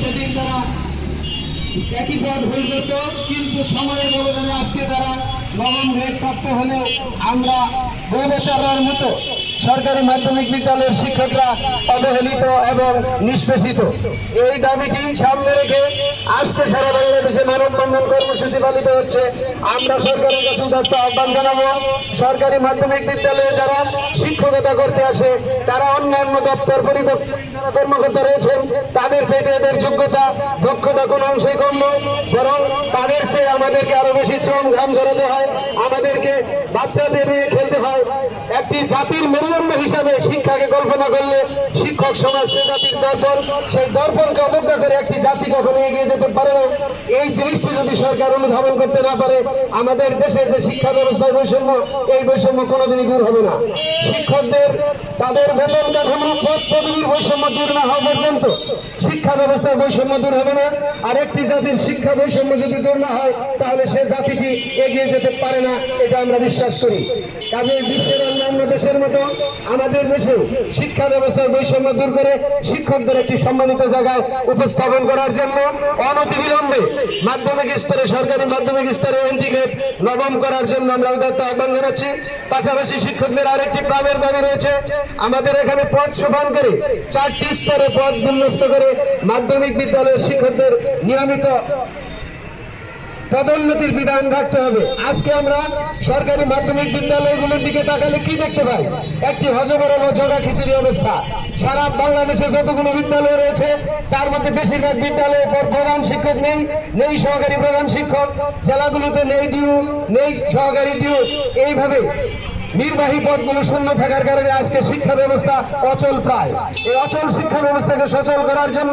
সেদিন তারা একই পদ হয়ে যেত কিন্তু সময়ের ব্যবধানে আজকে তারা নবম গ্রেড প্রাপ্ত হলেও আমরা বৌবেচারার মতো সরকারি মাধ্যমিক বিদ্যালয়ের শিক্ষকরা অবহেলিত এবং নিষ্পেষিত। এই দাবিটি সামনে রেখে আজকে সারা বাংলাদেশে মানববন্ধন কর্মসূচি পালিত হচ্ছে। আমরা সরকারের কাছে উদাত্ত আহ্বান জানাব, সরকারি মাধ্যমিক বিদ্যালয়ে যারা শিক্ষকতা করতে আসে, তারা অন্যান্য দপ্তর পরিদপ্তর যারা কর্মকর্তা রয়েছেন, তাদের চাইতে যোগ্যতা, দক্ষতা কোনো অংশে কম নয়, বরং তাদের চেয়ে আমাদেরকে আরও বেশি শ্রম, ঘাম জড়াতে হয়। আমাদেরকে বাচ্চাদের নিয়ে খেলতে হয় একটি জাতির মেরুদণ্ড হিসাবে শিক্ষাকে কল্পনা করলে শিক্ষক, সমাজ সে জাতির দর্পণ, সেই দর্পণকে অবজ্ঞা করে একটি জাতি কখনো এগিয়ে যেতে পারে না। এই জিনিসটি যদি সরকার অনুধাবন করতে না পারে, আমাদের দেশের যে শিক্ষা ব্যবস্থার বৈষম্য, এই বৈষম্য কোনোদিনই দূর হবে না। শিক্ষকদের, তাদের বেতন কাঠামো পদ পদবীর বৈষম্য দূর না হওয়া পর্যন্ত শিক্ষা ব্যবস্থার বৈষম্য দূর হবে না। আর একটি জাতির শিক্ষা বৈষম্য যদি দূর না হয়, তাহলে সে জাতিটি এগিয়ে যেতে পারে না, এটা আমরা বিশ্বাস করি। কাজে বিশ্বের অন্যান্য দেশের মতো আমাদের দেশেও শিক্ষা ব্যবস্থার বৈষম্য দূর করে শিক্ষকদের একটি সম্মানিত জায়গায় উপস্থাপন করার জন্য অনতিবিলম্বে মাধ্যমিক স্তরে, সরকারি মাধ্যমিক স্তরে ইন্টিগ্রেট নবম করার জন্য আমরা উদাত্ত আহ্বান জানাচ্ছি। পাশাপাশি শিক্ষকদের আরেকটি প্রাণের দাবি রয়েছে, আমাদের এখানে পদ সোপান করে চারটি স্তরে পদ বিন্যস্ত করে মাধ্যমিক বিদ্যালয়ের শিক্ষকদের নিয়মিত পদোন্নতির বিধান রাখতে হবে। আজকে আমরা সরকারি মাধ্যমিক বিদ্যালয়গুলোর দিকে তাকালে কি দেখতে পাই? একটি হজবরল জগা খিচুড়ি অবস্থা। সারা বাংলাদেশে যতগুলো বিদ্যালয় রয়েছে, তার মধ্যে বেশিরভাগ বিদ্যালয়ে প্র- প্রধান শিক্ষক নেই নেই সহকারী প্রধান শিক্ষক, জেলাগুলোতে নেই ডিউ, নেই সহকারী ডিউ। এইভাবে নির্বাহী পদগুলো শূন্য থাকার কারণে আজকে শিক্ষা ব্যবস্থা অচল প্রায়। এই অচল শিক্ষা ব্যবস্থাকে সচল করার জন্য